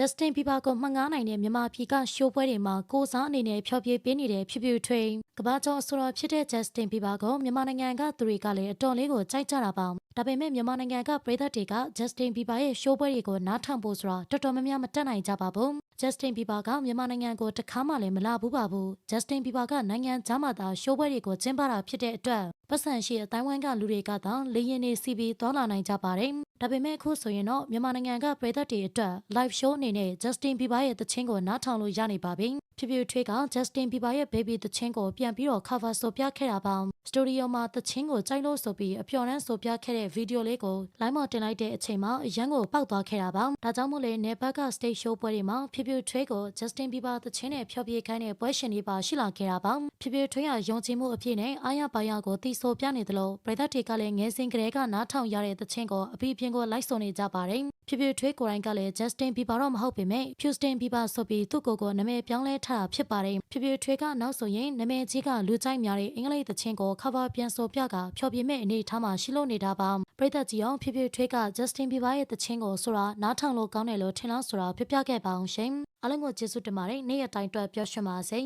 Justin Bieber ကိုမှတ်ငားနိုင်တဲ့မြန်မာပြည်ကရှိုးပွဲတွေမှာကိုစားအနေနဲ့ဖျော်ဖြေပေးနေတဲ့ဖြူဖြူထွေးကမ္ဘာကျော်အဆိုတော်ဖြစ်တဲ့ Justin Bieber ကိုမြန်မာနိုင်ငံကသူတွေကလည်းအတော်လေးကိုကြိုက်ကြတာပါ ဒါပေမဲ့မြန်မာနိုင်ငံကပြည်သက်တွေက Justin Bieber ရဲ့ရှိုးပွဲတွေကိုနားထောင်ဖို့ဆိုတာတော်တော်များများမတက်နိုင်ကြပါဘူး Justin Bieber ကမြန်မာနိုင်ငံကိုတခါမှလည်းမလာဘူးပါဘူး Justin Bieber ကနိုင်ငံခြားမှာသာရှိုးပွဲတွေကိုကျင်းပတာဖြစ်တဲ့အတွက်ပတ်စံရှိအတိုင်းဝိုင်းကလူတွေကသာလေရင်နေစီပြီးသွားလာနိုင်ကြပါတယ်ဒါပေမဲ့အခုဆိုရင်တော့မြန်မာနိုင်ငံကပြည်သက်တွေအတွက် live show အနေနဲ့ Justin Bieber ရဲ့သချင်းကိုနားထောင်လို့ရနေပါပြီဖြူဖြူထွေးက Justin Bieber ရဲ့ baby သချင်းကိုပြန်ပြီးတော့ cover ဆိုပြခဲ့တာပါစတူဒီယိုမှာသချင်းကိုကြိုက်လို့ဆိုပြီးအပျော်နှမ်းဆိုပြခဲ့တဲ့ဗီဒီယိုလေးကို live မှာတင်လိုက်တဲ့အချိန်မှာအရန်ကိုပောက်သွားခဲ့တာပါဒါကြောင့်မို့လဲနေဘက်က stage show ပွဲတွေမှာဖြူဖြူထွေးကို Justin Bieber သချင်းနဲ့ဖျော်ဖြေခိုင်းတဲ့ပွဲရှင်တွေပါရှိလာခဲ့တာပါဖြူဖြူထွေးကယုံကြည်မှုအပြည့်နဲ့အားရပါရကိုတီးဆိုပြနေသလိုပြည်သက်တွေကလည်းငယ်စဉ်ကတည်းကနားထောင်ရတဲ့သချင်းကိုအပီးပြင်းကိုလိုက်ဆိုနေကြပါတယ် ဖြူဖြူထွေးကိုယ်တိုင်ကလည်း Justin Bieber တော့မဟုတ်ပေမဲ့ Houston Bieber ဆိုပြီးသူ့ကိုယ်ကိုနာမည်ပြောင်းလဲထားတာဖြစ်ပါတယ်ဖြူဖြူထွေးကနောက်ဆိုရင်နာမည်ကြီးကလူကြိုက်များတဲ့အင်္ဂလိပ်သချင်းကို cover ပြန်ဆိုပြကဖျော်ပြမဲ့အနေထားမှာရှိလို့နေတာပါပရိသတ်ကြီးအောင်ဖြူဖြူထွေးက Justin Bieber ရဲ့သချင်းကိုဆိုတာနားထောင်လို့ကောင်းတယ်လို့ထင်လားဆိုတာပြပြခဲ့ပါအောင်ရှင်အားလုံးကိုကျေးဇူးတင်ပါတယ်နေ့ရက်တိုင်းအတွက်ပျော်ရွှင်ပါစေ